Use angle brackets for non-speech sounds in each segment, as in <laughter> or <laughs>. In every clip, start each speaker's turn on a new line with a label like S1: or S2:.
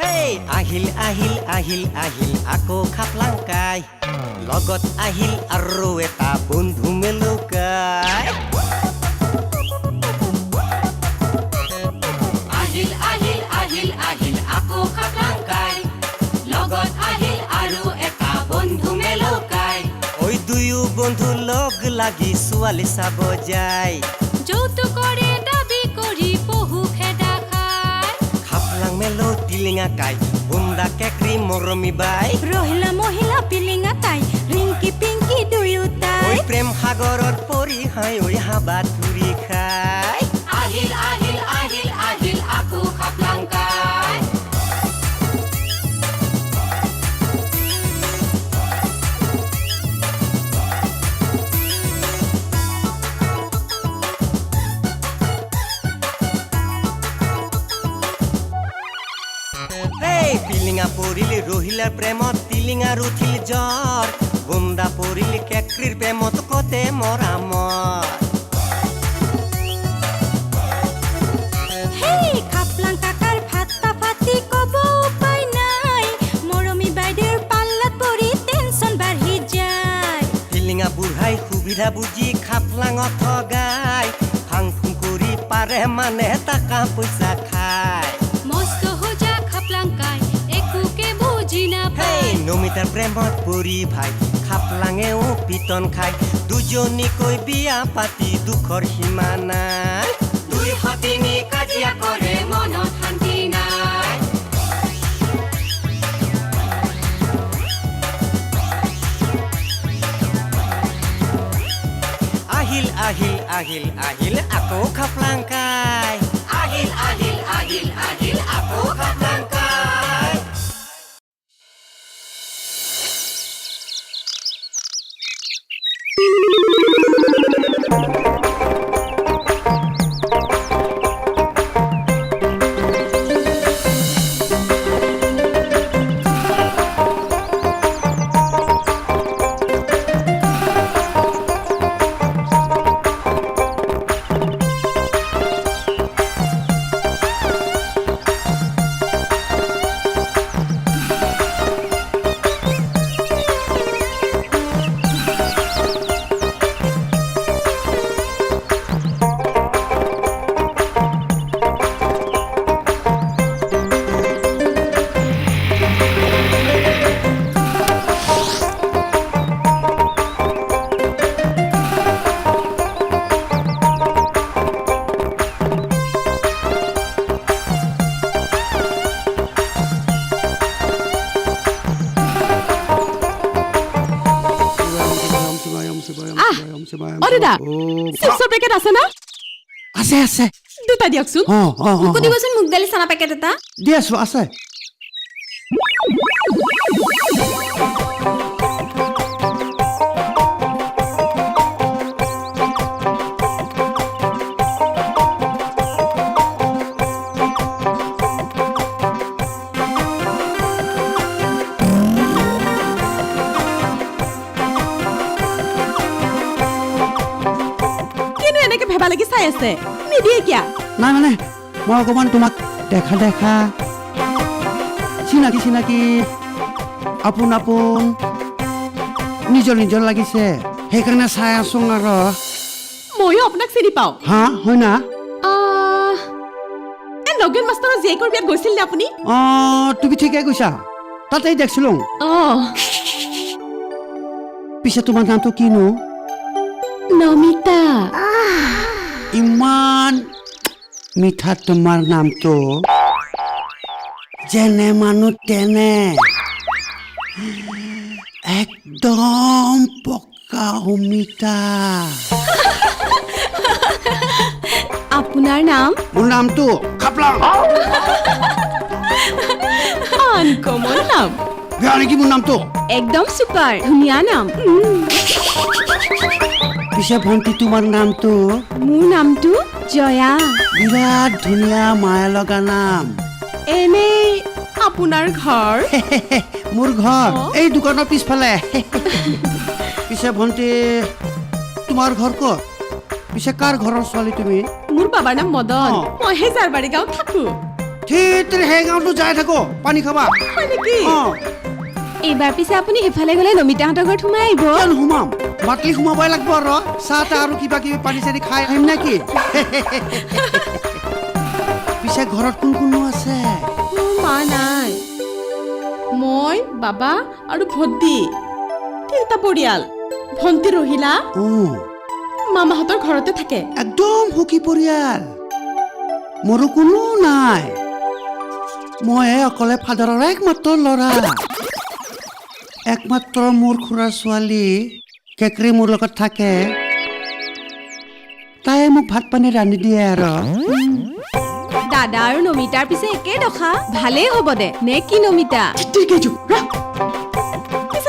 S1: হেই আহিল আহিল আহিল আহিল আকৌ খাপলাংকাই লগত আহিল আৰু এটা বন্ধু মেলুকাই।
S2: আহিল আহিল আহিল আহিল আকৌ খাপলাংকাই লগত আহিল আৰু এটা বন্ধু মেলকাই।
S1: ওই দুয়ো বন্ধু লগ লাগি ছোৱালী চাব যায়।
S2: যৌতুকৰে
S1: টিলিঙা কাই বুন্দা বাই
S2: ৰহিলা মহিলা পিলিঙা ৰিংকি পিংকি দুয়োটাই
S1: প্ৰেম সাগৰত পৰি হাই ঐ হাবা তুৰি খাই প্ৰেমত টিলিঙাৰ উঠিল জ্বৰ বুন্দা পৰিল কেকৰিৰ প্ৰেমত কতে
S2: যায়।
S1: টিলিঙা বুঢ়াই সুবিধা বুজি খাপলাঙত ঠগাই ফাং ফুং কৰি পাৰে মানে টাকা পইচা খায় নমিতাৰ প্ৰেমত পৰি ভাই খাপলাঙেও পিটন খাই। দুজনীকৈ বিয়া পাতি দুখৰ সীমা নাই।
S2: দুই সতিনী কাজিয়া কৰে মনত শান্তি নাই।
S1: আহিল আহিল আহিল আহিল আকৌ খাপলাংকাই
S2: আহিল আহিল আহিল
S3: আছে। দুটা দিয়কচোন।
S4: অ অ অ,
S2: মোক দালি চানা পেকেট এটা।
S4: দি আছো আছে।
S3: কিনো এনেকে ভেবা লাগি চাই আছে? নিদিয়ে কিয়া
S4: নাই মানে মই অকণমান তোমাক দেখা দেখা। চিনাকি চিনাকি আপোন আপোন। নিজৰ নিজৰ লাগিছে। সেইকাৰণে চাই আছো আৰু।
S3: ময়ো আপোনাক চিনি পাওঁ।
S4: হা হয় না?
S3: নগেন মাষ্টৰৰ জীয়েকৰ বিয়াত গৈছিল নে আপুনি?
S4: অ তুমি ঠিকে কৈছা। তাতেই দেখিছিলো।
S3: অঁ
S4: পিছে তোমাৰ নামটো কিনো?
S3: নমিতা।
S4: ইমান মিঠা তোমাৰ নামটো যেনে মানুহ তেনে। একদম পকা অমিতা
S3: আপোনাৰ নাম?
S4: মোৰ নামটো খাপলাং
S3: আনকমন নাম।
S4: বেয়া নেকি মোৰ নামটো?
S3: একদম চুপাৰ ধুনীয়া নাম। উম,
S4: পিছে ভণ্টি তোমাৰ নামটো?
S3: মোৰ নামটো জয়া।
S4: বিৰাট ধুনীয়া মায়া লগা নাম।
S3: এনেই আপোনাৰ ঘৰ?
S4: মোৰ ঘৰ। এই দোকানৰ পিছফালে। পিছে ভণ্টি তোমাৰ ঘৰ ক'ত? পিছে কাৰ ঘৰৰ ছোৱালী তুমি?
S3: মোৰ বাবাৰ নাম মদন। মইহে জাৰবাৰী গাঁৱত থাকো।
S4: ঠিক সেই গাঁৱতো যাই থাকো। পানী খাবা।
S3: হয় নেকি?
S2: এইবাৰ পিছে আপুনি সেইফালে গ'লে নমিতাহঁতৰ ঘৰত সোমাই আহিব।
S4: কিয় সোমাম? মাতলি সোমাবই লাগব আৰু। চাহ তাহ আৰু কিবা কিবি পানী চানী খাই আহিম নেকি? <laughs> পিছে ঘৰত কোন কোনো আছে?
S3: মোৰ মা নাই। মই বাবা আৰু ভণ্টি। তিনিটা পৰিয়াল। ভণ্টি ৰহিলা। মামাহঁতৰ ঘৰতে থাকে।
S4: একদম সুখী পৰিয়াল। মোৰো কোনো নাই। মই অকলে ফাদাৰৰ একমাত্ৰ ল'ৰা। একমাত্ৰ মোৰ খুৰাৰ ছোৱালী কেকৰি মোৰ লগত থাকে। তাই মোক ভাত পানী ৰান্ধি দিয়ে আৰু।
S2: দাদা আৰু নমিতাৰ পিছে একে দশা ভালেই হ'ব দে। নে কি নমিতা?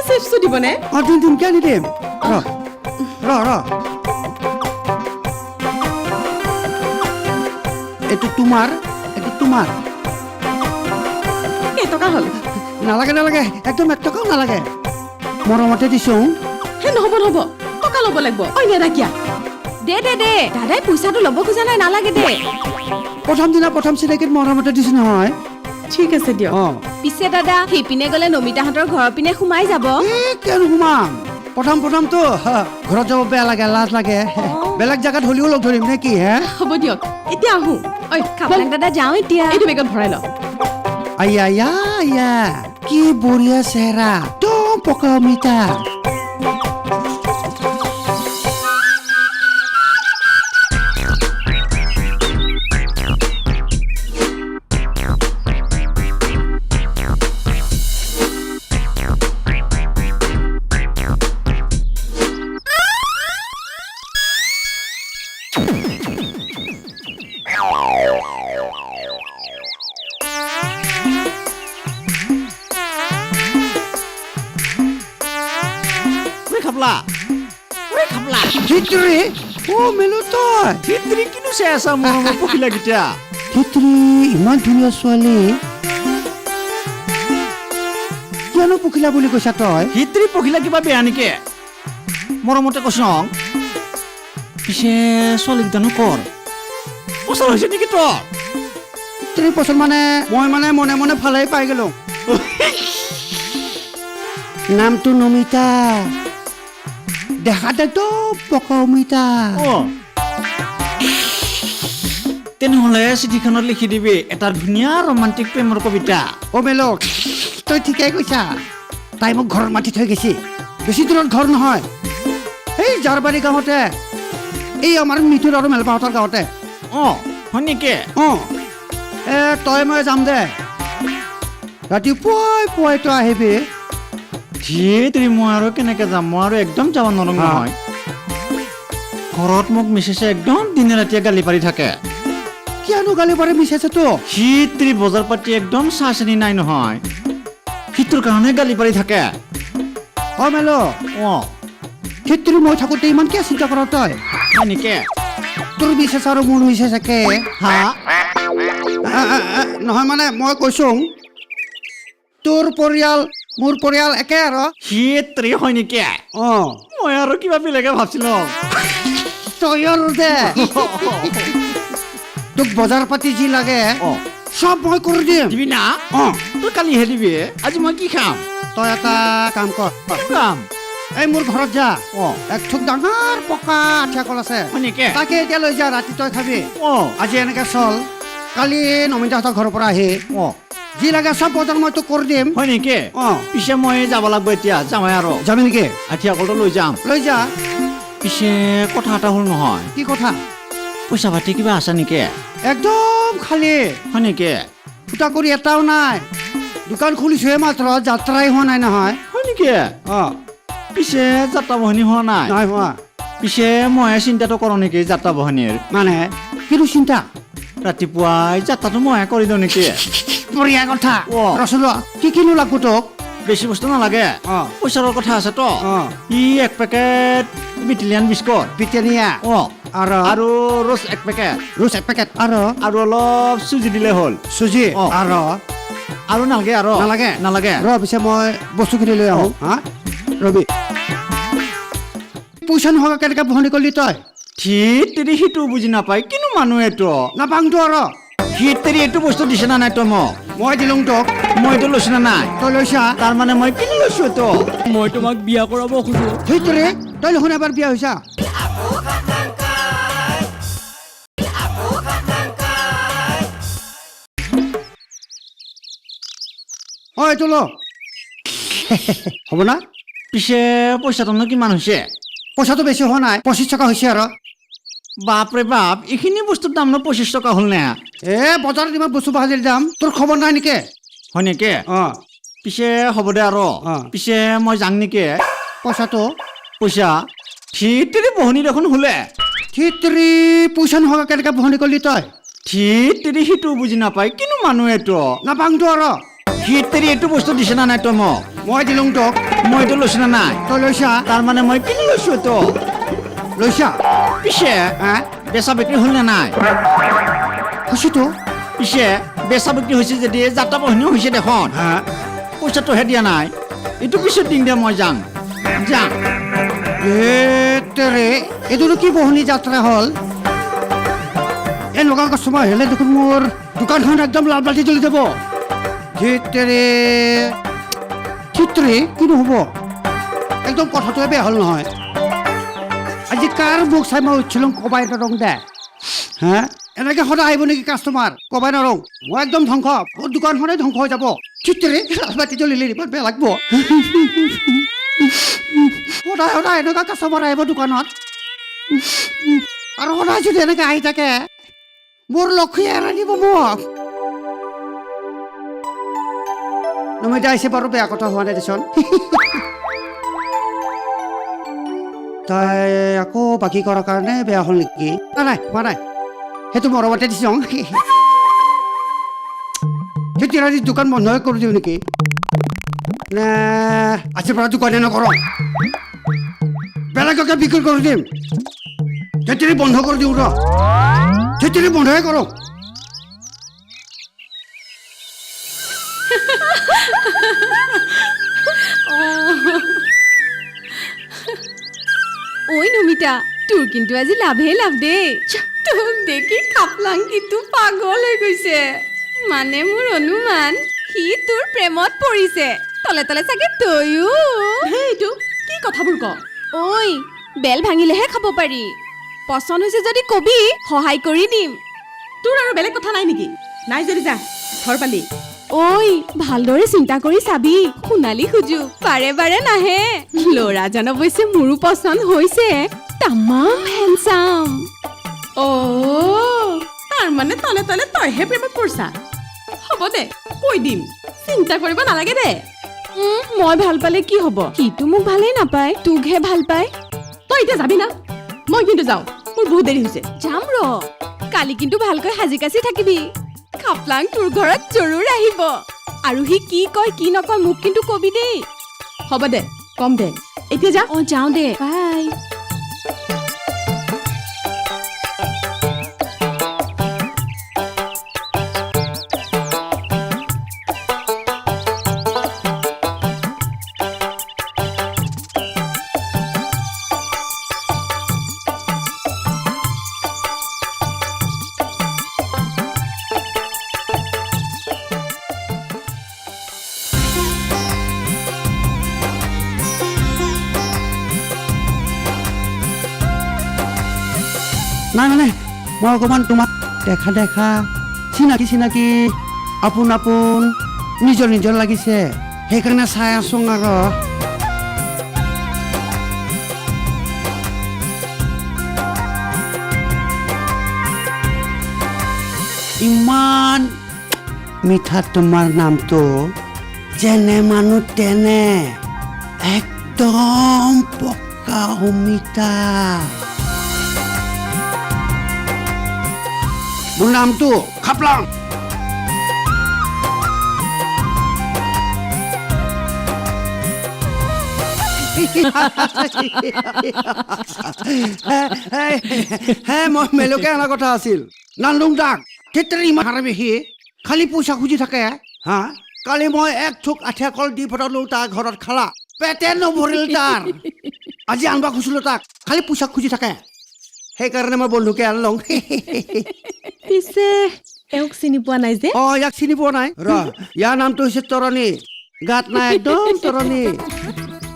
S3: চিপছো দিবনে?
S4: অঁ দিম দিম কিয় নিদিম? ৰ ৰ ৰ। এইটো তোমাৰ এইটো তোমাৰ।
S3: কেইটকা হ'ল।
S4: নালাগে নালাগে একদম এক টকাও নালাগে। মৰমতে দিছোঁ?
S3: হে নহ'ব নহ'ব টকা ল'ব লাগিব অন্য নাকিয়া
S2: দে দে দে দাদাই পইচাটো ল'ব খোজা নাই নালাগে দে।
S4: প্ৰথম দিনা প্ৰথম চিনাকিত মৰমতে দিছোঁ নহয়।
S3: ঠিক আছে দিয়ক।
S4: অঁ।
S2: পিছে দাদা সেইপিনে গ'লে নমিতাহঁতৰ ঘৰৰ পিনে সোমাই যাব।
S4: কিয়নো সোমাম? প্ৰথম প্ৰথমতো ঘৰত যাব বেয়া লাগে লাজ লাগে। বেলেগ জেগাত হ'লেও লগ ধৰিম নে কি হে?
S3: হ'ব দিয়ক এতিয়া আহোঁ। ঐ
S2: খাবলাক দাদা যাওঁ এতিয়া।
S3: এইটো বেগত ভৰাই লওক
S4: আয়া আয়া আয়া কি বঢ়িয়া চেহেৰা? একদম পকা অমিতা।
S5: কিনো চাই আছা মোৰ পখিলা গিটা
S4: ইমান ধুনীয়া ছোৱালী কিয়নো পখিলা বুলি কৈছা তই
S5: থিতৰি পখিলা কিবা বেয়া নেকি মৰমতে কৈছং পিছে ছোৱালীকেইটানো কৰ পচন্দ হৈছে নেকি তোৰ
S4: তিনি মানে মই মানে মনে মনে ভালেই পাই গলো নামটো নমিতা দেখাত পকা
S5: অ তেনেহ'লে চিঠিখনত লিখি দিবি এটা ধুনীয়া ৰোমান্টিক প্ৰেমৰ কবিতা।
S4: অ মেলো তই ঠিকেই কৈছা। তাই মোক ঘৰত মাতি থৈ গৈছি। বেছি দূৰত ঘৰ নহয়। এই জাৰবাৰী গাঁৱতে। এই আমাৰ মিথুৰ আৰু মেলপাহঁতৰ গাঁৱতে।
S5: অ হয় নেকি?
S4: অঁ এ তই মই যাম দে। ৰাতিপুৱাই পুৱাই তই আহিবি।
S5: থিয়েটাৰি মই আৰু কেনেকৈ যাম? মই আৰু একদম যাব নোৱাৰো। নহয়। ঘৰত মোক মিছেছে একদম দিনে ৰাতিয়ে গালি পাৰি থাকে।
S4: কিয়নো গালি পাৰে মিছেছেতো
S5: সিত্ৰি বজাৰ পাতি একদম চাহ চেনি নাই নহয়। সিটোৰ কাৰণে গালি পাৰি থাকে।
S4: অ মেলো।
S5: অ
S4: খেতিৰ মই থাকোঁতে ইমান কিয় চিন্তা কৰ তই?
S5: হয় নেকি
S4: তোৰ মিছেছ আৰু মোৰ মিছেছ একে
S5: হা?
S4: নহয় মানে মই কৈছোঁ। তোৰ পৰিয়াল মোৰ পৰিয়াল একে আৰু।
S5: সিত্ৰি হয় নেকি
S4: অঁ।
S5: মই আৰু কিবা বেলেগে ভাবছিলো।
S4: তই আৰু দে। <laughs> তোক বজাৰ পাতি যি লাগে চব মই কৰি দিম।
S5: দিবি না?
S4: অঁ।
S5: তই কালিহে দিবি আজি মই কি খাম?
S4: তই এটা কাম কৰ। এই মোৰ ঘৰত যা।
S5: অ।
S4: এক থোক ডাঙৰ পকা আঠিয়া কল আছে তাকে এতিয়া লৈ যা ৰাতি তই খাবি।
S5: অ।
S4: আজি এনেকে চল। কালি নমিতাহঁতৰ ঘৰৰ পৰা আহি।
S5: অ।
S4: যি লাগে চব বজাৰ মই তোক কৰি দিম।
S5: হয় নেকি।
S4: অ।
S5: পিছে মই যাব লাগব এতিয়া। যাওঁৱে আৰু।
S4: যাবি নেকি?
S5: আঠিয়া কলটো লৈ যাম।
S4: লৈ যা।
S5: পিছে কথা এটা হ'ল নহয়।
S4: কি কথা?
S5: পইচা পাতি কিবা আছে নেকি?
S4: একদম খালী।
S5: হয় নেকি?
S4: ফুটা কৰি এটাও নাই। দোকান খুলিছোহে মাত্ৰ যাত্ৰাই হোৱা নাই নহয়।
S5: হয় নেকি?
S4: অঁ।
S5: পিছে যাত্ৰা বাহনী হোৱা নাই?
S4: নাই হোৱা।
S5: পিছে মই চিন্তাটো কৰোঁ নেকি যাত্ৰা বাহনীৰ?
S4: মানে? কিন্তু চিন্তা?
S5: ৰাতিপুৱাই যাত্ৰাটো মই কৰি দিওঁ নেকি?
S4: বঢ়িয়া কথা। ৰচোন কি কিনো লাগব তোক?
S5: বেছি বস্তু নালাগে।
S4: অ।
S5: পইচাৰ কথা আছেতো
S4: অ।
S5: ই এক পেকেট বিটেলিয়ান বিস্কুট।
S4: ব্ৰিটেনিয়া
S5: অ।
S4: আৰু
S5: আৰু ৰ'জ এক পেকেট।
S4: ৰুচ এক পেকেট আৰু।
S5: আৰু অলপ চুজি দিলে হ'ল।
S4: চুজি। আৰু।
S5: আৰু নালাগে আৰু।
S4: নালাগে?
S5: নালাগে।
S4: ৰ পিছে মই বস্তুখিনি লৈ আহোঁ। হা? ৰবি। পইচা নোহোৱাকৈ কেনেকৈ বহনি কৰিলি তই?
S5: ঠিক তেৰি সিটো বুজি নাপায় কিনো মানুহ এইটো?
S4: নাপাংতো আৰু।
S5: সিতেৰি এইটো বস্তু দিছে না নাই তই মোক?
S4: মই দিলোঁ তোক।
S5: মইতো লৈছো না নাই?
S4: তই লৈছা?
S5: তাৰমানে মই কিনি লৈছো তো
S6: মই তোমাক বিয়া কৰাব খোজো।
S4: সেইটোৰে তই দেখোন এবাৰ বিয়া হৈছা? অ এইটো ল হ'ব না?
S5: পিছে পইচাটোনো কিমান হৈছে
S4: পইচাটো বেছি হোৱা নাই পঁচিছ টকা হৈছে আৰু
S5: বাপৰে বাপ এইখিনি বস্তুৰ দাম ন পঁচিছ টকা হ'ল নে?
S4: এ বজাৰত ইমান বস্তু বাহাজিৰ দাম। তোৰ খবৰ নাই নেকি?
S5: হয় নেকি?
S4: অ।
S5: পিছে হ'ব দে আৰু। পিছে মই যাং নেকি?
S4: পইচাটো?
S5: পইচা? সিতেৰি বহনি দেখোন হোলে
S4: থিতৰি পইচা নোহোৱাকৈ কেনেকৈ বহনি কৰিলি তই?
S5: সিতেৰি সিটো বুজি নাপায় কিনো মানুহ এইটো?
S4: নাপাংতো আৰু।
S5: সিতেৰি এইটো বস্তু দিছে না নাই তই মোক
S4: মই দিলোঁ তোক।
S5: মইতো লৈছো না নাই?
S4: তই লৈছা
S5: তাৰমানে মই কিনি লৈছো তো।
S4: লৈছা?
S5: পিছে
S4: হা?
S5: বেচা বিক্ৰী হ'ল নে নাই?
S4: হৈছেতো
S5: পিছে বেচা বিক্ৰী হৈছে যদি যাত্ৰা বহনিও হৈছে দেখোন।
S4: হা?
S5: পইচাটোহে দিয়া নাই। এইটো পিছত দিম দে মই যাম। যাম।
S4: এতেৰে এইটোনো কি বহনি যাত্ৰা হ'ল? এনেকুৱা কাষ্টমাৰ আহিলে দেখোন মোৰ দোকানখন একদম লাল বাল্টি জ্বলি যাব। ধেতেৰে চিত্ৰে কিনো হ'ব? একদম কথাটোৱে বেয়া হ'ল নহয়। আজি কাৰ মুখ চাই মই উঠিলোঁ? কবাই নৰং দে। হা? এনেকে সদায় আহিব নেকি কাষ্টমাৰ কবাই নৰং মই একদম ধ্বংস। মোৰ দোকানখনেই ধ্বংস হৈ যাব। চিত্ৰে লাল জ্বলিলে ইমান বেয়া লাগব। সদায় সদায় এনেকুৱা কাষ্টমাৰ আহিব দোকানত। আৰু সদায় যদি এনেকৈ আহি থাকে, মোৰ লক্ষ্মীয়ে এৰাই দিব মোক। কথা হোৱা নাই দেচোন তাই আকৌ বাকী কৰাৰ কাৰণে বেয়া হ'ল নেকি নাই হোৱা নাই সেইটো মৰমতে দিছোঁ তেতিয়া আজি দোকান বন্ধই কৰি দিওঁ নেকি নে আজিৰ পৰা দোকানে নকৰোঁ বেলেগকে বিক্ৰী কৰি দিম তেতিয়াই বন্ধ কৰি দিওঁ ৰ তেতিয়াই বন্ধই কৰোঁ
S3: ঐ নমিতা তোৰ কিন্তু আজি লাভেই লাভ দেই তোক দেখি খাপলাংকিটো পাগল হৈ গৈছে। মানে মোৰ অনুমান সি তোৰ প্ৰেমত পৰিছে। তলে তলে চাগে তয়ো।
S7: সেইটো কি কথাবোৰ ক?
S3: ঐ বেল ভাঙিলেহে খাব পাৰি। পচন্দ হৈছে যদি কবি সহায় কৰি দিম।
S7: তোৰ আৰু বেলেগ কথা নাই নেকি? নাই যদি যা ঘৰ পালি।
S3: ঐ ভালদৰে চিন্তা কৰি চাবি। সোণালী খুজো বাৰে বাৰে নাহে। ল'ৰাজন অৱশ্যে মোৰো পচন্দ হৈছে। তামাম হেণ্ডচাম
S7: অ' তাৰ মানে তলে তলে তইহে প্ৰেমত পৰিছা। হ'ব দে কৈ দিম। চিন্তা কৰিব নালাগে দে।
S3: মই ভালো পালে কি হ'ব? সিটো মোক ভালেই নাপায়। তোকহে ভালো পায়।
S7: তই এতিয়া যাবি না? মই কিন্তু যাওঁ। মোৰ বহুত দেৰি হৈছে।
S3: যাম ৰ। কালি কিন্তু ভালকৈ সাজি কাচি থাকিবি। খাপলাং তোৰ ঘৰত জৰুৰ আহিব। আৰু সি কি কয় কি নকয় মোক কিন্তু কবি দেই।
S7: হ'ব দে কম দে। এতিয়া যা।
S3: অ যাওঁ দে। বাই।
S4: অকণমান তোমাক দেখা দেখা। চিনাকি চিনাকি, আপোন আপোন, নিজৰ নিজৰ লাগিছে। সেইকাৰণে চাই আছোঁ আৰু ইমান মিঠা তোমাৰ নামটো, যেনে মানুহ তেনে, একদম পকা অমিতা মোৰ নামটো খাপলাং হে মই মেলকে অনা কথা আছিল নান্দুং দাক তেতিয়া ইমান হাৰামি সি খালি পইচা খুজি থাকে হা কালি মই এক থোক আঠিয়া কল দি পঠালো তাৰ ঘৰত খালা পেটে নভৰিল তাৰ আজি আনবা খুজিলো তাক খালি পইচা খুজি থাকে সেইকাৰণে মই বন্ধুকে আনলং।
S3: পিছে
S7: এওঁক চিনি পোৱা নাই যে?
S4: অ ইয়াক চিনি পোৱা নাই। ৰ ইয়াৰ নামটো হৈছে তৰণী। গাত নাই একদম তৰণী।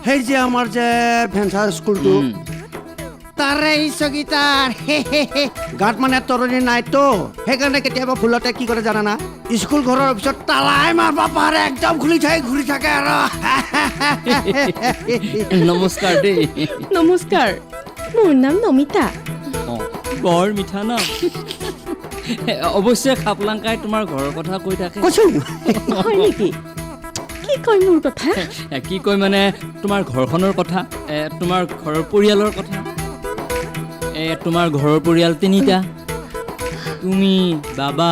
S4: সেই যে আমাৰ যে ভেঞ্চাৰ স্কুলটো তাৰে ইচ্ছগীতাৰ গাত মানে তৰণী নাইতো সেইকাৰণে কেতিয়াবা ভুলতে কি কৰে জানা না স্কুল ঘৰৰ পিছত তালাই মাৰিব পাৰে একদম খুলি থাকে ঘূৰি থাকে আৰু।
S6: নমস্কাৰ দেই।
S7: নমস্কাৰ। মোৰ নাম নমিতা।
S6: বৰ মিঠা ন? <laughs> অৱশ্যে খাপলাংকাই তোমাৰ ঘৰৰ কথা কৈ থাকে।
S4: কৈছো? <laughs>
S7: হয় নেকি? কি কয় মোৰ কথা?
S6: কি কয় মানে তোমাৰ ঘৰখনৰ কথা এ, তোমাৰ ঘৰৰ পৰিয়ালৰ কথা এ, তোমাৰ ঘৰৰ পৰিয়াল তিনিটা। তুমি বাবা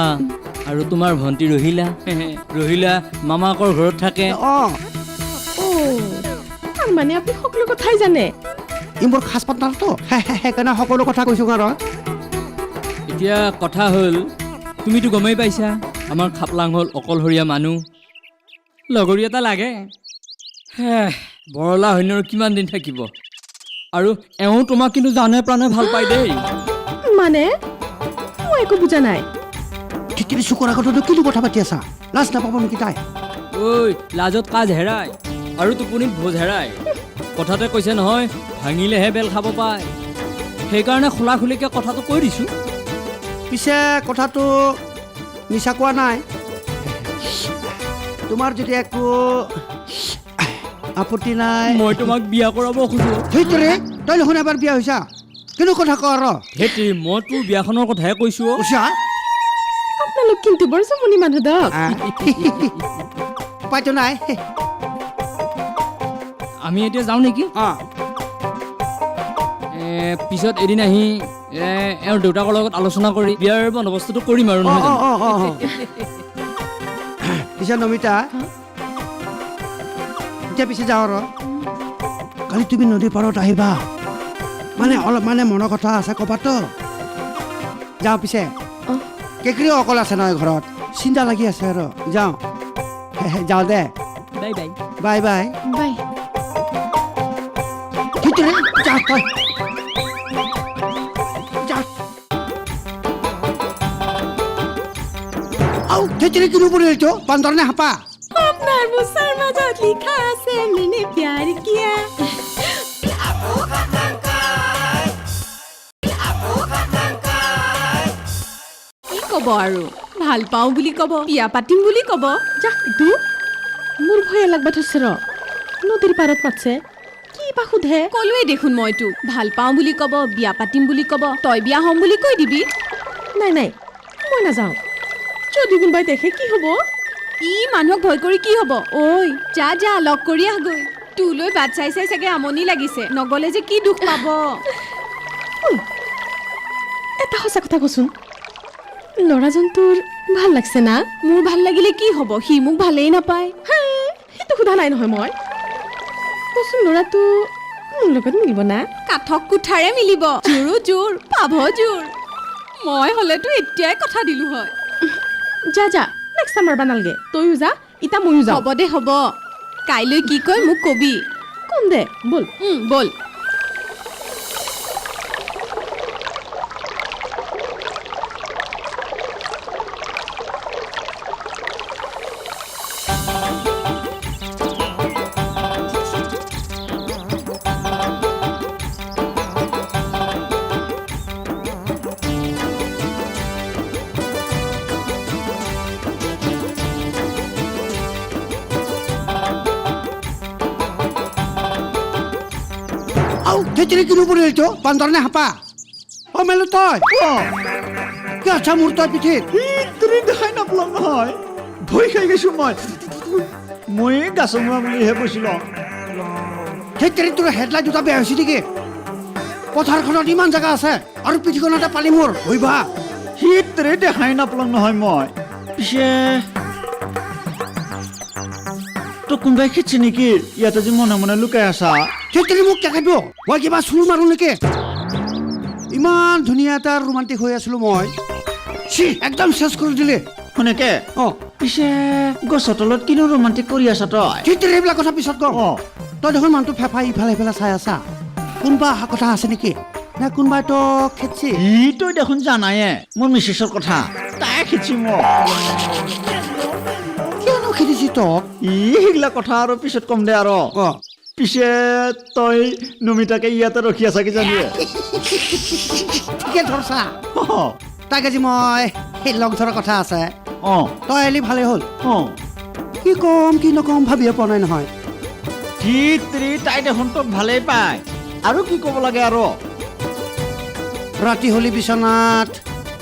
S6: আৰু তোমাৰ ভণ্টি ৰহিলা। <laughs> ৰহিলা মামাকৰ ঘৰত থাকে।
S7: তাৰমানে আপুনি সকলো কথাই জানে।
S4: মোৰ সাজ পাতনাৰতো সেইকাৰণে সকলো কথা কৈছো আৰু
S6: এতিয়া কথা হ'ল তুমিতো গমেই পাইছা আমাৰ খাপলাং হ'ল অকলশৰীয়া মানুহ। লগৰী এটা লাগে। বৰলা সৈন্যৰ কিমান দিন থাকিব? আৰু এওঁ তোমাক কিন্তু জানে প্ৰাণে ভালো পায় দেই।
S7: মানে? মই একো বুজা নাই।
S4: ঠিকেই চকুৰ আগতো কিনো কথা পাতি আছা? লাজ নাপাব নেকি তাই?
S6: ঐ লাজত কাজ হেৰাই আৰু টোপনিত ভোজ হেৰাই। কথাতে কৈছে নহয় ভাঙিলেহে বেল খাব পায় সেইকাৰণে খোলা খুলিকৈ কথাটো কৈ দিছোঁ।
S4: পিছে কথাটো মিছা কোৱা নাই? তোমাৰ যদি একো আপত্তি নাই।
S6: মই তোমাক বিয়া কৰাব খোজোঁ।
S4: সেইটোৰে তই দেখোন এবাৰ বিয়া হৈছা। কিনো কথা কৰ ৰ?
S6: সেইটোৱে মই তোৰ বিয়াখনৰ কথাহে কৈছোঁ।
S4: উচা
S7: আপোনালোক কিন্তু বৰ জমনি মানুহ দক।
S4: উপায়তো নাই।
S6: আমি এতিয়া যাওঁ নেকি?
S4: অ
S6: পিছত এদিন আহি এ, এওঁৰ দেউতাকৰ লগত আলোচনা কৰি বিয়াৰ বন্দবস্তটো কৰিম আৰু নহয়।
S4: পিছে নমিতা এতিয়া পিছে যাওঁ ৰ। কালি তুমি নদীৰ পাৰত আহিবা। মানে অলপ মানে মনৰ কথা আছে ক'বাতো যাওঁ পিছে। কেকৰিও অকল আছে নহয় ঘৰত। চিন্তা লাগি আছে আৰু যাওঁ। যাওঁ দে।
S6: বাই। Bye
S4: bye. বাই। যা ভিতরে কিনো পৰি আহিছ বান্দৰ নে হাপা?
S7: আপোনাৰ মুছাৰ মাজত লিখা আছে, মেনে প্যাৰ কিয়া?
S3: ক'ব আৰু? ভালো পাওঁ বুলি ক'ব, বিয়া পাতিম বুলি ক'ব।
S7: যা ইটো মোৰ ভয়ে লাগবা থৈছে ৰ। নদীৰ পাৰত মাতছে। বা সোধে।
S3: ক'লোৱেই দেখোন মই তোক ভাল পাওঁ বুলি ক'ব বিয়া পাতিম বুলি ক'ব তই বিয়া হ'ম বুলি কৈ দিবি।
S7: নাই নাই মই নাযাওঁ। যদি কোনোবাই দেখে কি হ'ব?
S3: ই মানুহক ভয় কৰি কি হ'ব? ঐ। যা যা লগ কৰি আহগৈ। তোলৈ বাট চাই চাই চাগে আমনি লাগিছে। নগলে যে কি দুখ পাব?
S7: এটা সঁচা কথা কচোন। ল'ৰাজন তোৰ ভাল লাগছে না?
S3: মোৰ ভাল লাগিলে কি হ'ব? সি মোক ভালেই নাপায়।
S7: সেইটো সোধা নাই নহয় মই। কচোন ল'ৰাটো মোৰ লগত মিলিব না?
S3: কাঠক কোঠাৰে মিলিব। জোৰো জোৰ পাভ জোৰ। মই হ'লেতো এতিয়াই কথা দিলো হয়।
S7: যা যা নেক্সট টাইম মাৰবা নালগে। তয়ো যা ইতা ময়ো যাওঁ।
S3: হ'ব দে হ'ব। কাইলৈ কি কয় মোক কবি।
S7: কম দে ব'ল।
S3: ব'ল।
S4: ভিতরে কিনো পৰি আহিছ বান্দৰ নে হাপা। অ মেলো তই কি আচ্ছা মোৰ তই পিঠিত
S5: তুমি দেখাই নাপালাম নহয়। ভয় খাই গৈছো মই। মই গাছমৰা বুলিহে কৈছিলোঁ
S4: ভিতরে তোৰ হেডলাইট দুটা বেয়া হৈছে নেকি? পথাৰখনত ইমান জেগা আছে আৰু পিঠিখনতে পালি মোৰ। ভইবা
S5: সিটোৰে দেখাই নাপালাম নহয় মই। পিছে তো কোনোবাই খেদিছে নেকি ইয়াতে যে মনে মনে লুকাই আছা।
S4: ভিতরে মোক কেকাইব মই কিবা চুৰ মাৰো নেকি? ইমান ধুনীয়া এটা ৰোমান্টিক হৈ আছিলো মই। চি একদম চেছ কৰি দিলে।
S5: শুনেকে
S4: অ।
S5: পিছে গছৰ তলত কিনো ৰোমান্টিক কৰি আছা তই?
S4: ভিতরে এইবিলাক কথা পিছত কওঁ
S5: অ।
S4: তই দেখোন মানুহটো ফেফাই ইফালে সিফালে চাই আছা। কোনোবা অহা কথা আছে নেকি? নে কোনোবাই তো খেদছি
S5: ই তই দেখোন জানায়ে মোৰ মিছেছৰ কথা। তাই খেচি মোক।
S4: কিয়নো খেদিছি তোক?
S5: ই সেইগিলা কথা আৰু পিছত কম দে আৰু।
S4: অ।
S5: পিছে তই নমিতাকে ইয়াতে ৰখি আছা কিজানি
S4: ঠিকে ধৰছা। তাক আজি মই সেই লগ ধৰা কথা আছে।
S5: অঁ
S4: তই আহিলি ভালেই হ'ল।
S5: অঁ
S4: কি কম কি নকম ভাবিয়ে পোৱা নাই নহয়।
S5: কি ত্ৰি তাই দেখোন তোক ভালেই পায়। আৰু কি ক'ব লাগে আৰু?
S4: ৰাতি হ'লি বিচনাত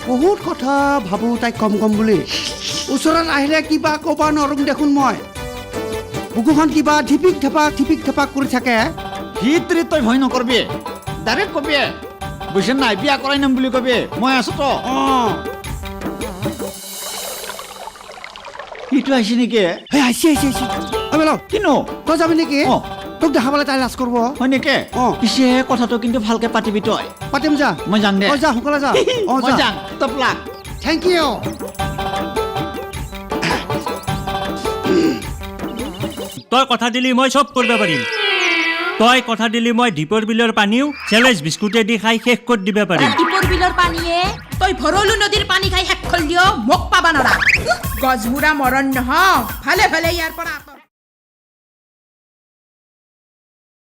S4: বহুত কথা ভাবোঁ তাইক কম কম বুলি। ওচৰত আহিলে কিবা ক'বা নৰম দেখোন মই। বুকুখন কিবা ধিপিক ধেপাক ধিপিক ধেপাক কৰি থাকে?
S5: সি তই ভয় নকৰবি। ডাইৰেক্ট কবি। বুজিছে নাই? বিয়া কৰাই নিম বুলি কবি। মই আছো তো। সিটো আহিছে নেকি?
S4: আহিছে আহিছে আহিছে। ঐ বেল
S5: কিনো?
S4: তই যাবি নেকি?
S5: অ।
S4: তোক দেখা পালে তাই লাজ কৰিব।
S5: হয় নেকি?
S4: অ।
S5: পিছে কথাটো কিন্তু ভালকে পাতিবি তই।
S4: পাতিম যা।
S5: মই যাম দে।
S4: যা সোনকালে যা। <laughs> অঁ যা।
S5: যাম। তপলা।
S4: থেংক ইউ
S8: তই কথা দিলি মই চব কৰিব পাৰিম তই কথা দিলি মই দীপৰ বিলৰ পানীও চেলেজ বিস্কুটে দি খাই শেষ কৰি দিব পাৰিম
S7: দীপৰ বিলৰ পানীয়ে, তই ভৰলু নদীৰ পানী খাই শেষ কৰি দিয় মোক পাবা নৰা। গছবোৰা মৰণ নহ ভালে ভালে, ইয়াৰ পৰা